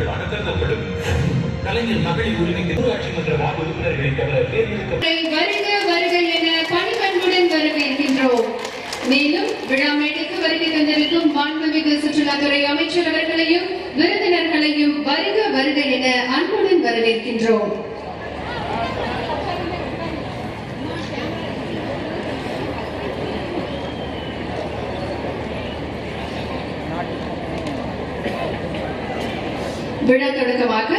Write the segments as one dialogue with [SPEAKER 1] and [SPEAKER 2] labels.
[SPEAKER 1] மக்களாக கருதப்படும் கலைஞர் மகளிர் உரிமைக்கு ஊராட்சி மன்ற வார்டு உறுப்பினர்களை தவிர தேர்ந்தெடுக்கப்பட்ட
[SPEAKER 2] வருக வருக என பணிபண்புடன் வரவேற்கின்றோம். மேலும் விழா மேடைக்கு வருகை தந்திருக்கும் மாண்புமிகு சுற்றுலாத்துறை அமைச்சர் அவர்களையும் விருந்தினர்களையும் வருக வருக என அன்புடன் வரவேற்கின்றோம். விழா தொடக்கமாக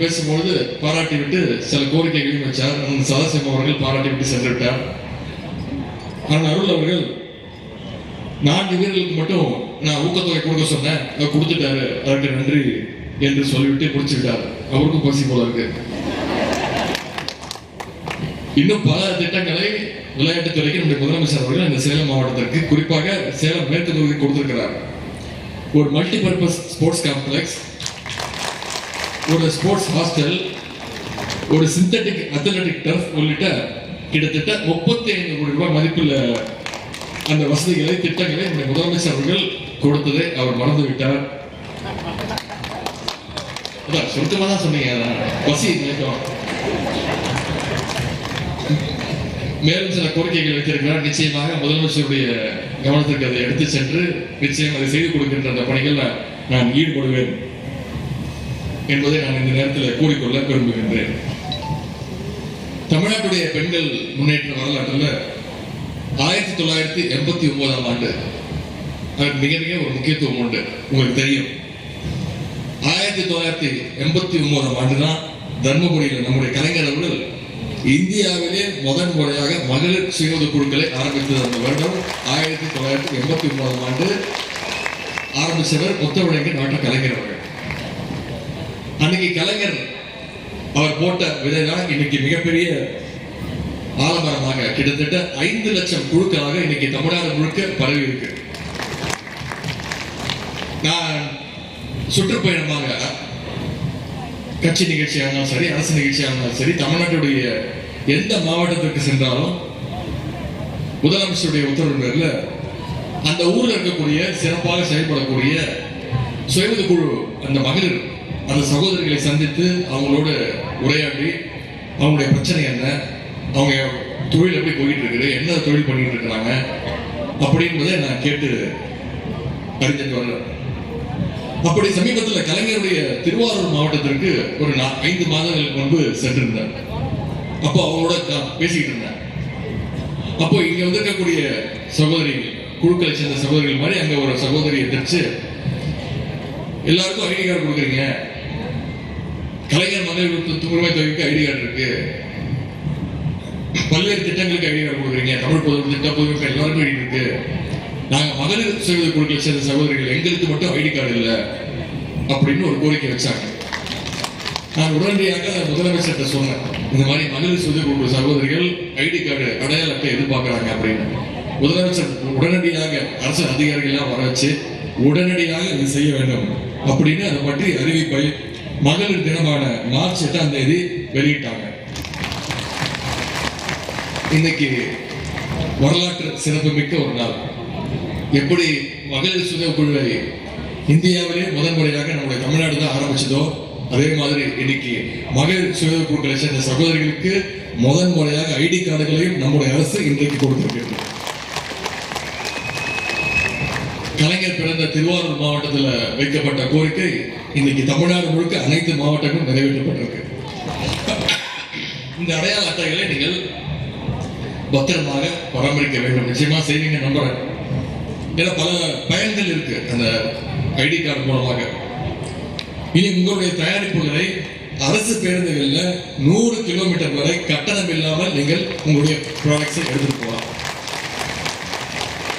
[SPEAKER 3] பேசும்பொழுது பாராட்டி விட்டு சில கோரிக்கைகளையும் வச்சார் சதாசிவம் அவர்கள் பாராட்டி விட்டு சென்று விட்டார். ஆனால் அருள் அவர்கள் நான்கு வீரர்களுக்கு மட்டும் நான் ஊக்கத்தொகை கொடுக்க சொன்னேன். அதை கொடுத்துட்டாரு. அதற்கு நன்றி என்று சொல்லிவிட்டு முடிச்சுட்டார் அவருக்கும் பசி போல இருக்கு. இன்னும் பல திட்டங்களை விளையாட்டுத்துறைக்கு நம்முடைய முதலமைச்சர் அவர்கள் இந்த சேலம் மாவட்டத்திற்கு குறிப்பாக சேலம் மேற்கு தொகுதி கொடுத்திருக்கிறார். ஒரு மல்டிபர்பஸ் ஸ்போர்ட்ஸ் காம்ப்ளெக்ஸ் ஒரு ஸ்போர்ட்ஸ் ஹாஸ்டல் ஒரு சிந்தட்டிக் அத்லட்டிக் டர்ஃப் உள்ளிட்ட கிட்டத்தட்ட முப்பத்தி ஐந்து கோடி ரூபாய் மதிப்புள்ள அந்த வசதிகளை திட்டங்களை இந்த முதலமைச்சர் அவர்கள் கொடுத்ததை அவர் மறந்து விட்டார் அதான் சுருக்கமா தான் சொன்னீங்க பசி நினைக்கும் மேலும் சில கோரிக்கைகள் வைத்திருக்கிறார். நிச்சயமாக முதலமைச்சருடைய கவனத்திற்கு அதை எடுத்து சென்று நிச்சயம் அதை செய்து கொடுக்கின்ற அந்த பணிகளில் நான் நான் ஈடுபடுவேன் என்பதை நான் இந்த நேரத்தில் கூறிக்கொள்ள விரும்புகின்றேன். தமிழ்நாட்டுடைய பெண்கள் முன்னேற்ற வரலாற்றில் ஆயிரத்தி தொள்ளாயிரத்தி எண்பத்தி ஒன்பதாம் ஆண்டு அதற்கு மிக மிக ஒரு முக்கியத்துவம் உண்டு. உங்களுக்கு தெரியும். ஆயிரத்தி தொள்ளாயிரத்தி எண்பத்தி ஒன்பதாம் ஆண்டு தான் தர்மபுரியில் நம்முடைய கலைஞர் அவர்கள் இந்தியாவிலே முதன் முறையாக மகளிர் சுய குழுக்களை ஆரம்பித்தது அந்த வருடம் ஆயிரத்தி தொள்ளாயிரத்தி எண்பத்தி ஒன்பதாம் ஆண்டு. ஆரம்பித்தவர் முத்தமிழங்க நாட்டு கலைஞர் அவர்கள். அன்னைக்கு கலைஞர் அவர் போட்ட விதைதான் இன்னைக்கு மிகப்பெரிய ஆலமரமாக கிட்டத்தட்ட ஐந்து லட்சம் குழுக்களாக இன்னைக்கு தமிழ்நாடு முழுக்க பரவி இருக்கு. நான் சுற்றுப்பயணமாக கட்சி நிகழ்ச்சியாக இருந்தாலும் சரி அரசு நிகழ்ச்சியாக இருந்தாலும் சரி தமிழ்நாட்டுடைய எந்த மாவட்டத்திற்கு சென்றாலும் முதலமைச்சருடைய உத்தரவு பேரில் அந்த ஊரில் இருக்கக்கூடிய சிறப்பாக செயல்படக்கூடிய சுயஉதவி குழு அந்த மகளிர் அந்த சகோதரிகளை சந்தித்து அவங்களோட உரையாடி அவங்களுடைய பிரச்சனை என்ன அவங்க தொழில் எப்படி போயிட்டு இருக்குது என்ன தொழில் பண்ணிட்டு இருக்கிறாங்க அப்படின்றத நான் கேட்டு அறிஞ்சிட்டு வர்றேன் அப்படி சமீபத்தில் கலைஞருடைய திருவாரூர் மாவட்டத்திற்கு ஒரு நா- ஐந்து மாதங்களுக்கு முன்பு சென்றிருந்தார். அப்போ அவங்களோட பேசிக்கிட்டு இருந்தேன் அப்போ இங்க வந்திருக்கக்கூடிய சகோதரிகள் குழுக்களை சேர்ந்த சகோதரிகள் மாதிரி அங்க ஒரு சகோதரியை எதிர்த்து எல்லாருக்கும் ஐடி கார்டு கொடுக்குறீங்க. கலைஞர் மகளிர் தொகைக்கு ஐடி கார்டு இருக்கு. பல்வேறு திட்டங்களுக்கு ஐடி கார்டு கொடுக்குறீங்க. தமிழ் பொது திட்ட பொதுமக்கள் எல்லாருக்கும் ஐடி இருக்கு. நாங்கள் மகளிர் சுய குழுக்களை சேர்ந்த சகோதரிகள் எங்களுக்கு மட்டும் ஐடி கார்டு இல்லை அப்படின்னு ஒரு கோரிக்கை வச்சாங்க. நான் உடனடியாக முதலமைச்சர்கிட்ட சொன்னேன் இந்த மாதிரி மகளிர் சுய குழு சகோதரிகள் ஐடி கார்டு அடையாள அட்டை அப்படின்னு. முதலமைச்சர் உடனடியாக அரசு அதிகாரிகள் எல்லாம் வர வச்சு உடனடியாக இது செய்ய வேண்டும் அப்படின்னு அதை பற்றி அறிவிப்பை மகளிர் தினமான மார்ச் எட்டாம் தேதி வெளியிட்டாங்க. இன்னைக்கு வரலாற்று சிறப்புமிக்க ஒரு நாள். எப்படி மகளிர் சுய குழுவை இந்தியாவிலே முதன் முறையாக நம்முடைய தமிழ்நாடு தான் ஆரம்பிச்சதோ அதே மாதிரி இன்னைக்கு மகளிர் சுய குழுக்களை சேர்ந்த சகோதரிகளுக்கு முதன் முறையாக ஐடி கார்டுகளையும் நம்முடைய அரசு இன்றைக்கு கொடுத்திருக்கிறது. கலைஞர் பிறந்த திருவாரூர் மாவட்டத்தில் வைக்கப்பட்ட கோரிக்கை இன்னைக்கு தமிழ்நாடு முழுக்க அனைத்து மாவட்டங்களும் நிறைவேற்றப்பட்டிருக்கு. இந்த அடையாள அட்டைகளை நீங்கள் பத்திரமாக பராமரிக்க வேண்டும். நிச்சயமா செய்வீங்க நம்புறேன். ஏன்னா பல பயன்கள் இருக்கு. அந்த ஐடி கார்டு மூலமாக. இனி உங்களுடைய தயாரிப்புகளை அரசு பேருந்துகளில் நூறு கிலோமீட்டர் வரை கட்டணம் இல்லாமல் நீங்கள் உங்களுடைய ப்ராடக்ட்ஸை எடுத்துட்டு போகலாம்.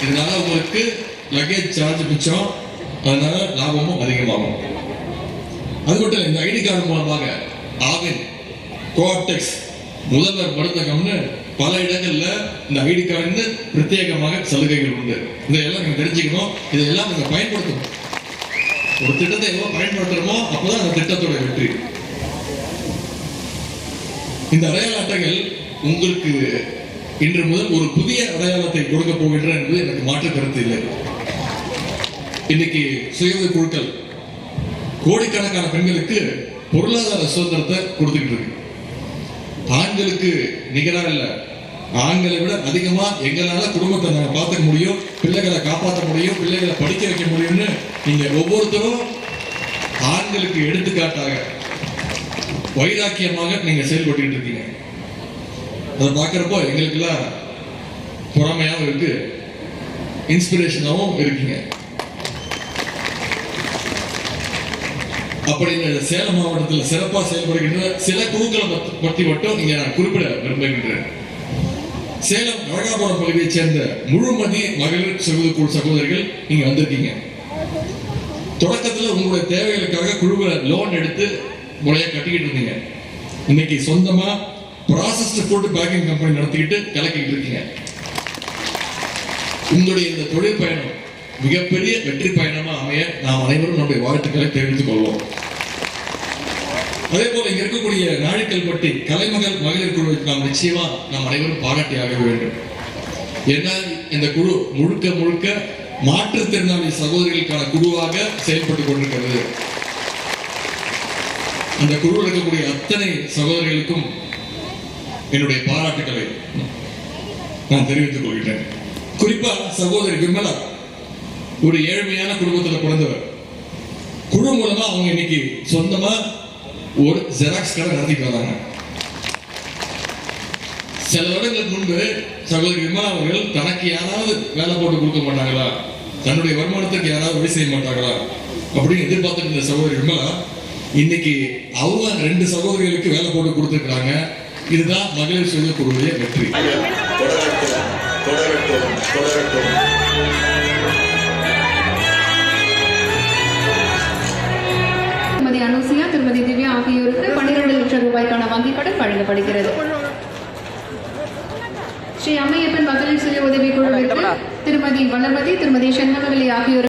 [SPEAKER 3] இதனால உங்களுக்கு லக்கேஜ் சார்ஜ் மிச்சம். அதனால லாபமும் அதிகமாகும். அது மட்டும் இந்த ஐடி கார்டு மூலமாக ஆவின் கோஆப்டெக்ஸ் முதல்வர் மருந்தகம்னு பல இடங்கள்ல இந்த ஐடி கார்டுன்னு பிரத்யேகமாக சலுகைகள் உண்டு. இதையெல்லாம் நீங்க தெரிஞ்சுக்கணும். இதையெல்லாம் நீங்க பயன்படுத்தணும். ஒரு திட்டத்தை எவ்வளவு பயன்படுத்துறோமோ அப்பதான் அந்த திட்டத்தோட வெற்றி. இந்த அடையாள அட்டைகள் உங்களுக்கு இன்று முதல் ஒரு புதிய அடையாளத்தை கொடுக்க போகின்றன என்பது எனக்கு மாற்று கருத்து இல்லை. இன்னைக்கு சுய குழுக்கள் கோடிக்கணக்கான பெண்களுக்கு பொருளாதார சுதந்திரத்தை கொடுத்துக்கிட்டு இருக்கு. ஆண்களுக்கு நிகராக இல்லை. ஆண்களை விட அதிகமா எங்களால குடும்பத்தை நாங்க பார்த்துக்க முடியும் பிள்ளைகளை காப்பாற்ற முடியும் பிள்ளைகளை படிக்க வைக்க முடியும்னு நீங்க ஒவ்வொருத்தரும் ஆண்களுக்கு எடுத்துக்காட்டாக வைராக்கியமாக நீங்க செயல்பட்டு இருக்கீங்க. அதை பார்க்குறப்போ எங்களுக்கெல்லாம் பொறாமையாகவும் இருக்கு இன்ஸ்பிரேஷனாகவும் இருக்கீங்க. அப்படி இந்த சேலம் மாவட்டத்தில் சிறப்பாக செயல்படுகின்ற சில குழுக்களை பற்றி மட்டும் இங்க நான் குறிப்பிட விரும்புகின்றேன். சேலம் அழகாபுரம் பகுதியைச் சேர்ந்த முழுமதி மகளிர் சகோதர குழு சகோதரிகள் நீங்க வந்திருக்கீங்க. தொடக்கத்துல உங்களுடைய தேவைகளுக்காக குழுவை லோன் எடுத்து முறையா கட்டிக்கிட்டு இருந்தீங்க. இன்னைக்கு சொந்தமா ப்ராசஸ்ட் ஃபுட் பேக்கிங் கம்பெனி நடத்திக்கிட்டு கலக்கிட்டு இருக்கீங்க. உங்களுடைய இந்த தொழில் பயணம் மிகப்பெரிய வெற்றி பயணமா அமைய நாம் அனைவரும் நம்முடைய வாழ்த்துக்களை தெரிவித்துக் கொள்வோம். அதே போல இங்க இருக்கக்கூடிய நாழிக்கல்பட்டி கலைமகள் மகளிர் குழுவை நாம் நிச்சயமா நாம் அனைவரும் பாராட்டியாக வேண்டும். ஏன்னா இந்த குழு முழுக்க முழுக்க மாற்றுத்திறனாளி சகோதரிகளுக்கான குழுவாக செயல்பட்டு கொண்டிருக்கிறது. அந்த குழுவில் இருக்கக்கூடிய அத்தனை சகோதரிகளுக்கும் என்னுடைய பாராட்டுக்களை நான் தெரிவித்துக் கொள்கிறேன் குறிப்பா சகோதரி விமலா ஒரு ஏழ்மையான குடும்பத்துல பிறந்தவர். குழு மூலமா அவங்க இன்னைக்கு சொந்தமா ஒரு ஜெராக்ஸ் கடை நடத்திட்டு வராங்க சில வருடங்களுக்கு முன்பு சகோதரி விமலா அவர்கள் தனக்கு யாராவது வேலை போட்டு கொடுக்க மாட்டாங்களா? தன்னுடைய வருமானத்துக்கு யாராவது உதவி செய்ய மாட்டாங்களா? அப்படின்னு எதிர்பார்த்துட்டு இருந்த சகோதரி விமலா இன்னைக்கு அவங்க ரெண்டு சகோதரிகளுக்கு வேலை போட்டு கொடுத்துருக்காங்க இதுதான் மகளிர் சுய குழுவுடைய வெற்றி
[SPEAKER 4] தொடரட்டும் தொடரட்டும் தொடரட்டும்.
[SPEAKER 2] திருமதி அனுசியா திருமதி திவ்யா ஆகியோருக்கு பன்னிரண்டு லட்சம் ரூபாய்க்கான வங்கிக் கடன் வழங்கப்படுகிறது. ஸ்ரீ அம்மையப்பன் மகளிர் சுய உதவி குழுவிற்கு திருமதி வளர்மதி திருமதி செண்பகவல்லி ஆகியோர்